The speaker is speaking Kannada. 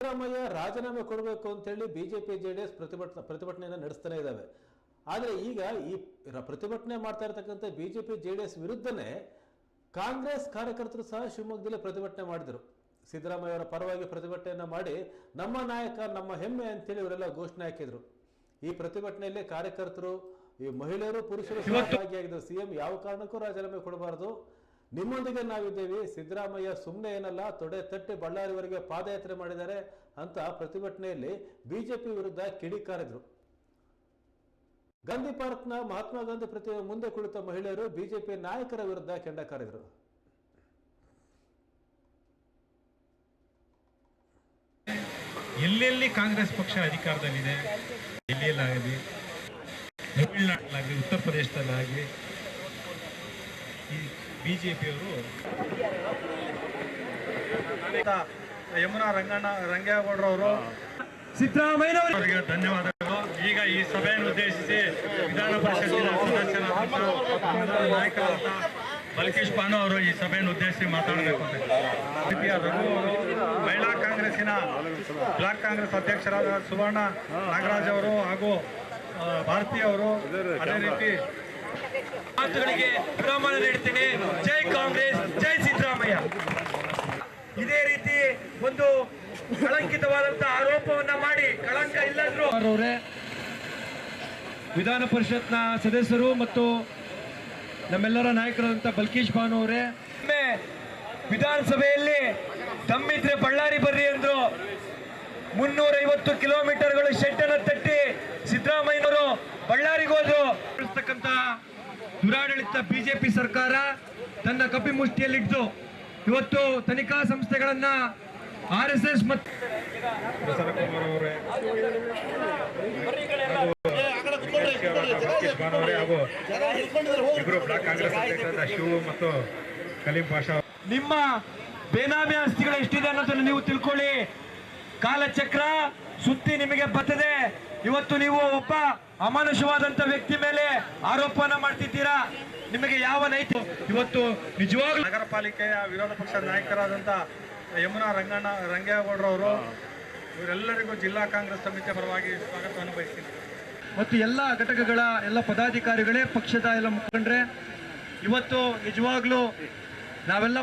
ಸಿದ್ದರಾಮಯ್ಯ ರಾಜೀನಾಮೆ ಕೊಡಬೇಕು ಅಂತೇಳಿ ಬಿಜೆಪಿ ಜೆಡಿಎಸ್ ಪ್ರತಿಭಟನೆ ಪ್ರತಿಭಟನೆಯನ್ನು ನಡೆಸ್ತಾನೆ ಇದ್ದಾವೆ ಆದರೆ ಈಗ ಈ ಪ್ರತಿಭಟನೆ ಮಾಡ್ತಾ ಇರತಕ್ಕಂಥ ಬಿಜೆಪಿ ಜೆಡಿಎಸ್ ವಿರುದ್ಧನೇ ಕಾಂಗ್ರೆಸ್ ಕಾರ್ಯಕರ್ತರು ಸಹ ಶಿವಮೊಗ್ಗದಲ್ಲಿ ಪ್ರತಿಭಟನೆ ಮಾಡಿದರು. ಸಿದ್ದರಾಮಯ್ಯ ಅವರ ಪರವಾಗಿ ಪ್ರತಿಭಟನೆಯನ್ನ ಮಾಡಿ ನಮ್ಮ ನಾಯಕ ನಮ್ಮ ಹೆಮ್ಮೆ ಅಂತೇಳಿ ಇವರೆಲ್ಲ ಘೋಷಣೆ ಹಾಕಿದ್ರು. ಈ ಪ್ರತಿಭಟನೆಯಲ್ಲಿ ಕಾರ್ಯಕರ್ತರು ಈ ಮಹಿಳೆಯರು ಪುರುಷರು ಸಹ ಭಾಗಿಯಾಗಿದ್ದರು ಸಿಎಂ ಯಾವ ಕಾರಣಕ್ಕೂ ರಾಜೀನಾಮೆ ಕೊಡಬಾರದು. ನಿಮ್ಮೊಂದಿಗೆ ನಾವಿದ್ದೇವೆ. ಸಿದ್ದರಾಮಯ್ಯ ಸುಮ್ಮನೆ ಏನಲ್ಲ, ತೊಡೆ ತಟ್ಟಿ ಬಳ್ಳಾರಿವರೆಗೆ ಪಾದಯಾತ್ರೆ ಮಾಡಿದ್ದಾರೆ ಅಂತ ಪ್ರತಿಭಟನೆಯಲ್ಲಿ ಬಿಜೆಪಿ ವಿರುದ್ಧ ಕಿಡಿಕಾರಿದ್ರು ಗಾಂಧಿ ಪಾರ್ಕ್ನ ಮಹಾತ್ಮ ಗಾಂಧಿ ಪ್ರತಿಮೆ ಮುಂದೆ ಕುಳಿತ ಮಹಿಳೆಯರು ಬಿಜೆಪಿ ನಾಯಕರ ವಿರುದ್ಧ ಕೆಂಡ ಕಾರಿದ್ರು. ಎಲ್ಲೆಲ್ಲಿ ಕಾಂಗ್ರೆಸ್ ಪಕ್ಷ ಅಧಿಕಾರದಲ್ಲಿದೆ ಡೆಲ್ಲಿಯಲ್ಲಾಗಲಿ ತಮಿಳುನಾಡಲ್ಲಾಗಲಿ, ಉತ್ತರ ಪ್ರದೇಶದಲ್ಲಾಗಲಿ ಬಿ ಜೆ ಪಿಯವರು ಯಮುನಾ ರಂಗಣ್ಣ ರಂಗೇಗೌಡರವರು ಸಿದ್ದರಾಮಯ್ಯ ಧನ್ಯವಾದಗಳು. ಈಗ ಈ ಸಭೆಯನ್ನು ಉದ್ದೇಶಿಸಿ ವಿಧಾನ ಪರಿಷತ್ತಿನ ಸದಸ್ಯರಾದಂಥ ನಾಯಕರಾದಂಥ ಬಲ್ಕೇಶ್ ಪಾನು ಅವರು ಈ ಸಭೆಯನ್ನು ಉದ್ದೇಶಿಸಿ ಮಾತಾಡಬೇಕು ರಘು ಅವರು ಮಹಿಳಾ ಕಾಂಗ್ರೆಸ್ಸಿನ ಬ್ಲಾಕ್ ಕಾಂಗ್ರೆಸ್ ಅಧ್ಯಕ್ಷರಾದ ಸುವರ್ಣ ನಾಗರಾಜ್ ಅವರು ಹಾಗೂ ಭಾರತೀಯ ಭಾರತಿ ಅವರು. ಅದೇ ರೀತಿ ಮಾತುಗಳಿಗೆ ವಿರಾಮ ನೀಡುತ್ತೇನೆ. ಜೈ ಕಾಂಗ್ರೆಸ್ ಜೈ ಸಿದ್ದರಾಮಯ್ಯ. ಇದೇ ರೀತಿ ಒಂದು ಕಳಂಕಿತವಾದಂತಹ ಆರೋಪವನ್ನ ಮಾಡಿ ಕಳಂಕ ಇಲ್ಲದ್ರು. ವಿಧಾನ ಪರಿಷತ್ನ ಸದಸ್ಯರು ಮತ್ತು ನಮ್ಮೆಲ್ಲರ ನಾಯಕರಾದಂಥ ಬಲ್ಕೇಶ್ ಭಾನು ಅವರೇ ಒಮ್ಮೆ ವಿಧಾನಸಭೆಯಲ್ಲಿ ತಮ್ಮಿದ್ರೆ ಬಳ್ಳಾರಿ ಬರ್ರಿ ಅಂದ್ರು. ಮುನ್ನೂರೈವತ್ತು ಕಿಲೋಮೀಟರ್ಗಳು ಶೆಡ್ ಅನ್ನು ತಟ್ಟಿ ಸಿದ್ದರಾಮಯ್ಯನವರು ಬಳ್ಳಾರಿಗೆ ಹೋದ್ರು. ದುರಾಡಳಿತ ಬಿಜೆಪಿ ಸರ್ಕಾರ ತನ್ನ ಕಪಿ ಮುಷ್ಟಿಯಲ್ಲಿಟ್ಟು ಇವತ್ತು ತನಿಖಾ ಸಂಸ್ಥೆಗಳನ್ನ ಆರ್ ಎಸ್ ಎಸ್ ಮತ್ತು ಪ್ರಸನ್ನಕುಮಾರ್ ಅವರೇ ಬಲ್ಕೇಶ್ ಹಾಗೂ ಇಬ್ಬರು ಬ್ಲಾಕ್ ಕಾಂಗ್ರೆಸ್ ಅಧ್ಯಕ್ಷರಾದ ಶಿವು ಮತ್ತು ಕಲೀಂ ಪಾಷಾ ನಿಮ್ಮ ಬೇನಾಮಿ ಆಸ್ತಿಗಳು ಎಷ್ಟಿದೆ ಅನ್ನೋದನ್ನು ನೀವು ತಿಳ್ಕೊಳ್ಳಿ. ಕಾಲಚಕ್ರ ಸುತ್ತಿ ನಿಮಗೆ ಬರ್ತದೆ. ಇವತ್ತು ನೀವು ಒಬ್ಬ ಅಮಾನುಷವಾದಂತ ವ್ಯಕ್ತಿ ಮೇಲೆ ಆರೋಪನ ಮಾಡ್ತಿದ್ದೀರಾ? ನಿಮಗೆ ಯಾವ ನೈತ? ಇವತ್ತು ನಿಜವಾಗ್ಲೂ ನಗರ ಪಾಲಿಕೆಯ ವಿರೋಧ ಪಕ್ಷದ ನಾಯಕರಾದಂಥ ಯಮುನಾ ರಂಗಣ್ಣ ರಂಗೇಗೌಡರವರು ಇವರೆಲ್ಲರಿಗೂ ಜಿಲ್ಲಾ ಕಾಂಗ್ರೆಸ್ ಸಮಿತಿಯ ಪರವಾಗಿ ಸ್ವಾಗತವನ್ನು ಬಯಸ್ತೀನಿ ಮತ್ತು ಎಲ್ಲ ಘಟಕಗಳ ಎಲ್ಲ ಪದಾಧಿಕಾರಿಗಳೇ, ಪಕ್ಷದ ಎಲ್ಲ ಮುಖಂಡ್ರೆ, ಇವತ್ತು ನಿಜವಾಗ್ಲೂ ನಾವೆಲ್ಲ